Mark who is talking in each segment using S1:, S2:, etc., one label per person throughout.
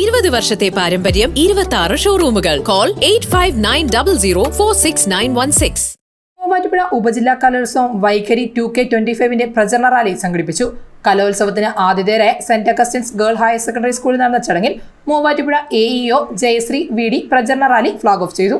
S1: ഇരുപത് വർഷത്തെ പാരമ്പര്യം ഇരുപത്തി ആറ് ഷോറൂമുകൾ call eight five nine double zero four six nine one six
S2: Muvattupuzha ഉപജില്ലാ കലോത്സവം വൈഖരി ടു കെ ട്വന്റി ഫൈവിന്റെ പ്രചരണ റാലി സംഘടിപ്പിച്ചു. കലോത്സവത്തിന് ആതിഥേയരായ saint Augustine's girl higher secondary സ്കൂളിൽ നടന്ന ചടങ്ങിൽ Muvattupuzha AEO EO Jayashree V D പ്രചരണ റാലി ഫ്ളാഗ് ഓഫ് ചെയ്തു.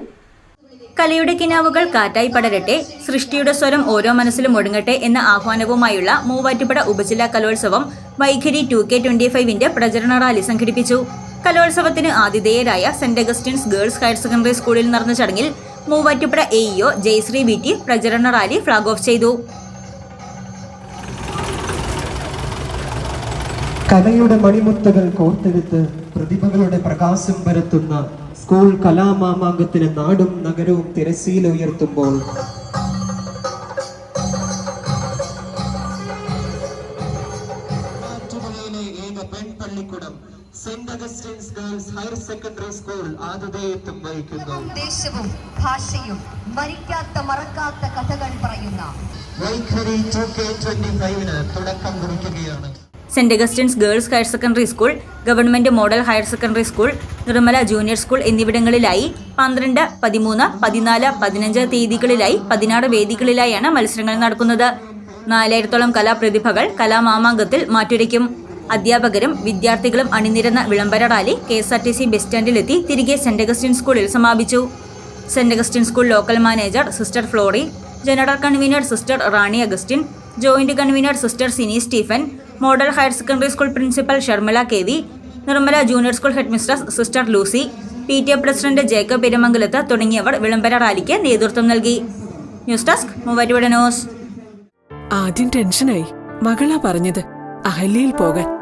S3: കലയുടെ കിനാവുകൾ കാറ്റായി പടരട്ടെ സൃഷ്ടിയുടെ സ്വരം ഓരോ മനസ്സിലും ഒടുങ്ങട്ടെ എന്ന ആഹ്വാനവുമായുള്ള മൂവാറ്റുപുഴ ഉപജില്ലാ കലോത്സവം വൈഖരി ടു കെ ട്വന്റി ഫൈവിന്റെ പ്രചരണ റാലി സംഘടിപ്പിച്ചു. കലോത്സവത്തിന് ആതിഥേയരായ saint Augustine's girls higher secondary സ്കൂളിൽ നടന്ന ചടങ്ങിൽ Muvattupuzha A EO Jayashree B T പ്രചരണ റാലി ഫ്ളാഗ് ഓഫ് ചെയ്തു.
S4: കലയുടെ മണിമുത്തുകൾ കോർത്തെടുത്ത് പ്രതിഭകളുടെ പ്രകാശം പരത്തുന്ന സ്കൂൾ കലാമാമാങ്കത്തിന് നാടും നഗരവും തിരശീല ഉയർത്തുമ്പോൾ ഏക പെൺപള്ളിക്കുടം saint Augustine's girls higher secondary school ആതിഥേയത്വം വഹിക്കുന്നു.
S5: ദേശവും ഭാഷയും മരിക്കാത്ത മറക്കാത്ത കഥകൾ പറയുന്ന
S4: വൈഖരി ടു കെ ട്വന്റി ഫൈവിന് തുടക്കം കുറിക്കുകയാണ്.
S3: Saint Augustine's girls higher secondary school government model higher secondary school Nirmala junior school എന്നിവിടങ്ങളിലായി പന്ത്രണ്ട് പതിമൂന്ന് പതിനാല് പതിനഞ്ച് തീയതികളിലായി പതിനാറ് വേദികളിലായാണ് മത്സരങ്ങൾ നടക്കുന്നത്. നാലായിരത്തോളം കലാപ്രതിഭകൾ കലാമാമാങ്കത്തിൽ മാറ്റുരയ്ക്കും. അധ്യാപകരും വിദ്യാർത്ഥികളും അണിനിരന്ന വിളംബര rally K S R T C bus സ്റ്റാൻഡിലെത്തി തിരികെ സെന്റ് അഗസ്റ്റിൻ സ്കൂളിൽ സമാപിച്ചു. Saint Augustine school local manager sister Flory general convener sister Rani Augustine joint convener sister Sini Stephen model higher secondary school principal Sharmila K V Nirmala junior school headmistress sister Lucy P T A president Jacob Perumangalath തുടങ്ങിയവർ വിളംബര റാലിക്ക് നേതൃത്വം നൽകി. News desk Muvattupuzha
S6: ആദ്യം ടെൻഷനായി. മകളാ പറഞ്ഞത്. അഹല്യയിൽ പോകാൻ.